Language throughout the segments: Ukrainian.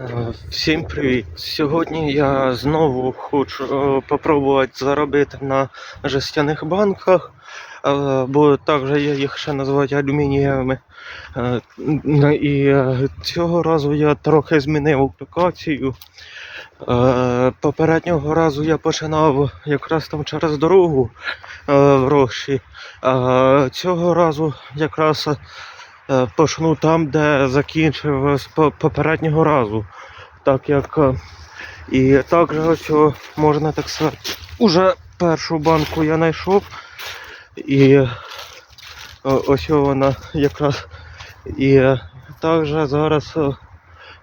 Е, Всім привіт! Сьогодні я знову хочу е, попробувати заробити на жестяних банках, е, бо також я їх ще називають алюмінієвими. І цього разу я трохи змінив аплікацію. Попереднього разу я починав якраз там через дорогу в Рощі. А цього разу якраз почну там, де закінчив з попереднього разу. Так як е, і також ось можна так сказати, уже першу банку я знайшов. І е, ось вона якраз. І е, також зараз е,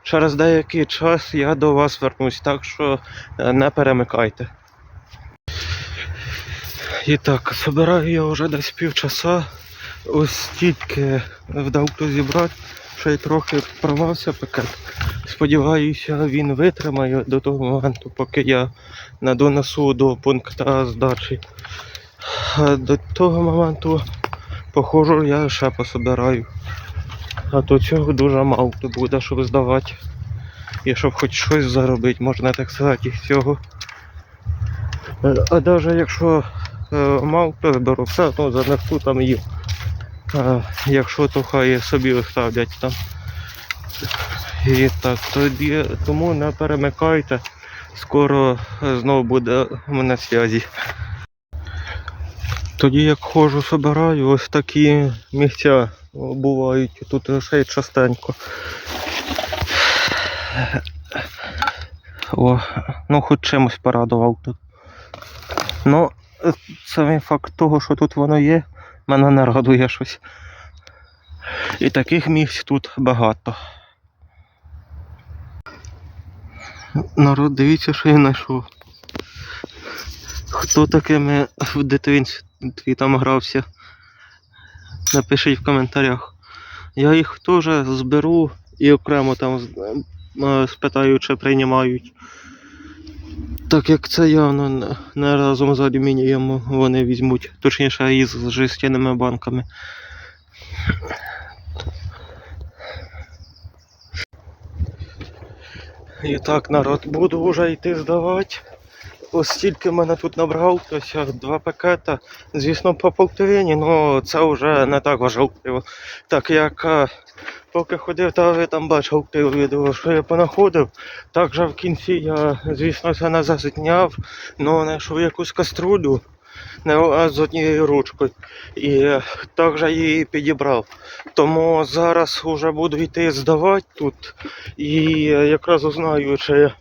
через деякий час я до вас вернусь, так що е, не перемикайте. І так, збираю я вже десь півчаса. Ось тільки вдавку зібрати, ще й трохи порвався пакет. Сподіваюся, він витримає до того моменту, поки я не донесу до пункту здачі. А до того моменту, похожу, я ще пособираю. А то цього дуже мало буде, щоб здавати. І щоб хоч щось заробити, можна так сказати, із цього. Е, А навіть якщо е, мав, то зберу все одно занесу там їм. Якщо то хай собі оставлять там. І так, тоді тому не перемикайте. Скоро знову буде мене зв'язі. Тоді як ходжу, собираю, ось такі місця бувають тут ще й частенько. О, ну хоч чимось порадував тут. Ну, е, самий факт того, що тут воно є, мене не щось. І таких місць тут багато. Народ, дивіться, що я знайшов. Хто такими в дитинстві там грався? Напишіть в коментарях. Я їх теж зберу і окремо там е, спитаю, чи приймають. Так як це явно не- разом з алюмінієм вони візьмуть, точніше із жестяними банками. І так, народ, буду вже йти здавати. Ось стільки мене тут набрав, два пакета. Звісно, по полтині, але це вже не так важливо. Так як поки ходив, то ви там бачив відео, що я понаходив. Також в кінці я, звісно, це не зазняв, але знайшов якусь каструлю не з однією ручкою. І е, також її підібрав. Тому зараз вже буду йти здавати тут. І якраз узнаю, чи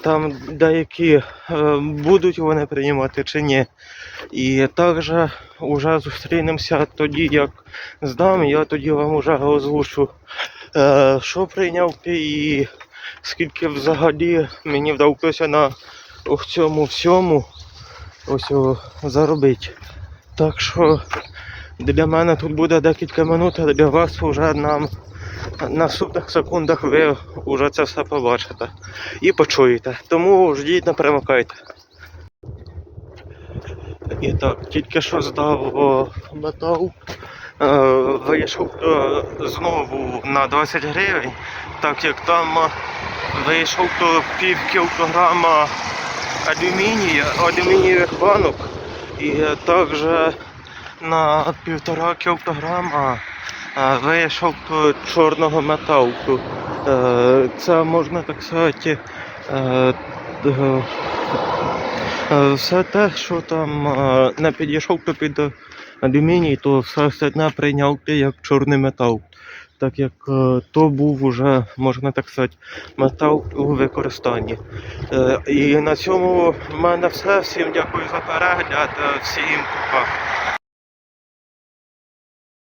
там деякі е, будуть вони приймати чи ні. І також вже зустрінемося тоді, як здам, я тоді вам вже озвучу, е, що прийняв і скільки взагалі мені вдалося на в цьому всьому ось заробити. Так що для мене тут буде декілька минут, а для вас вже нам на наступних секундах ви вже це все побачите і почуєте. Тому ждіть, не перемикайте. І так, тільки що здав метал. Е, вийшов е, знову на 20 гривень, так як там е, вийшов то пів кілограма алюмінія, алюмінієвих банок і також на півтора кілограма вийшов то чорного металу. Е, Це можна так сказати. е, е, Все те, що там не підійшов то під алюміній, то все остальне прийняв ти як чорний метал. Так як то був уже, можна так сказати, метал у використанні. І на цьому в мене все. Всім дякую за перегляд. Всім па.